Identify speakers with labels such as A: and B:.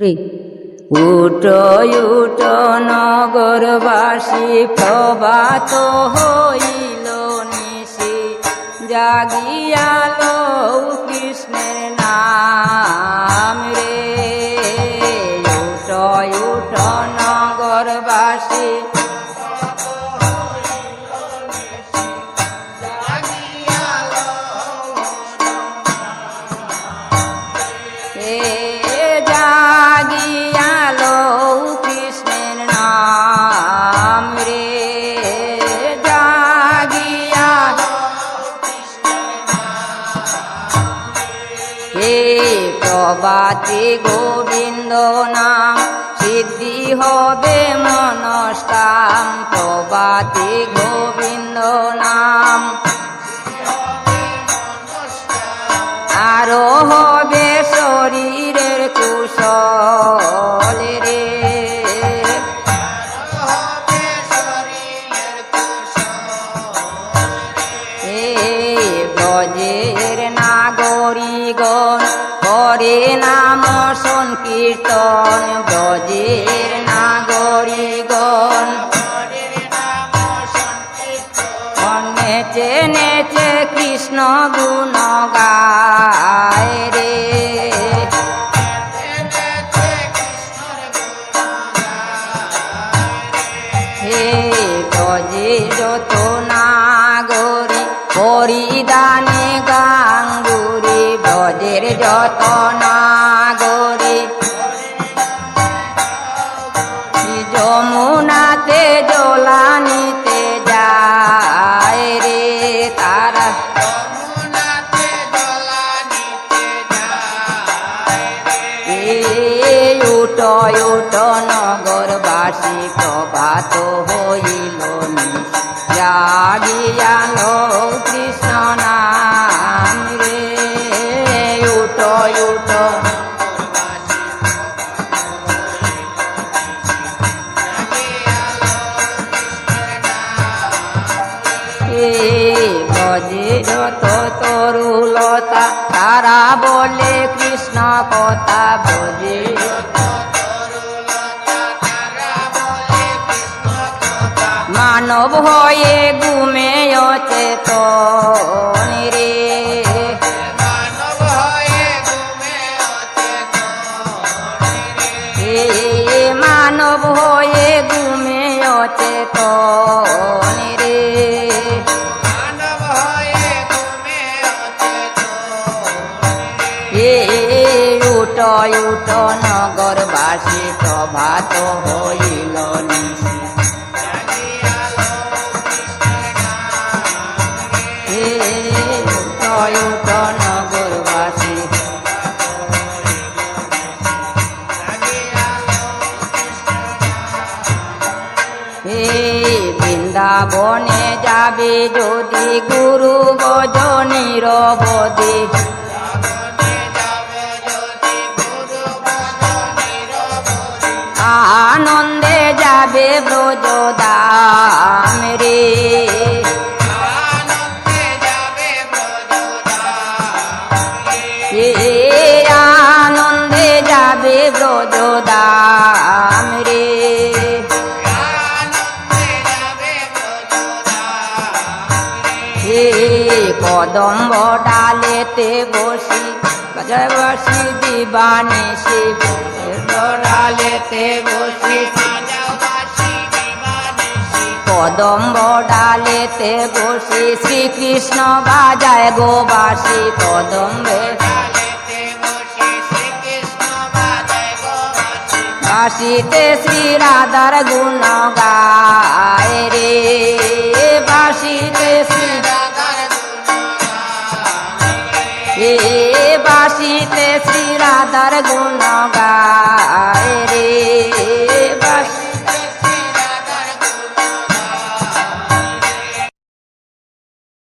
A: রে। উট উট নগরবাসী প্রবাত হইল নিশি জাগিয়ালো কৃষ্ণের নাম রে। উট উট নগরবাসী প্রবাতি গোবিন্দ নাম সিদ্ধি হবে মনস্কাম। প্রবাতি গোবিন্দ নাম আরও হবে শরীরের কুশল। গুণ গায় রে। হে গজে যত নাগরি পরিদানে গাঙ্গুরি ব্রজের যত নাগরি যমুনাতে জলানিতে যায় রে তারা। উট নগরবাসী প্রভাত হইল নিশি। জাগিয়ালো কৃষ্ণ নাম রে উট গজে যত তরুলতা তারা বলে কৃষ্ণ কথা বজে মানব হয়ে ঘুমে চেতন রে। মানব হয়ে ঘুমে চেতন রে। উট উট নগরবাসী, প্রভাত হইল। বৃন্দাবনে যাবে যদি গুরু গজনীর বদে কদম্ব ডালেতে বসি গজয় বসি শিব। ডালেতে বসি কদম্ব ডালেতে বসি, শ্রীকৃষ্ণ বাজায় গোবাসী। কদম্বে বাসিতে শ্রী রাধার গুণ গায় রে। বাসিতে শ্রী হে বাসিতে শ্রী রাধার গুণ গায়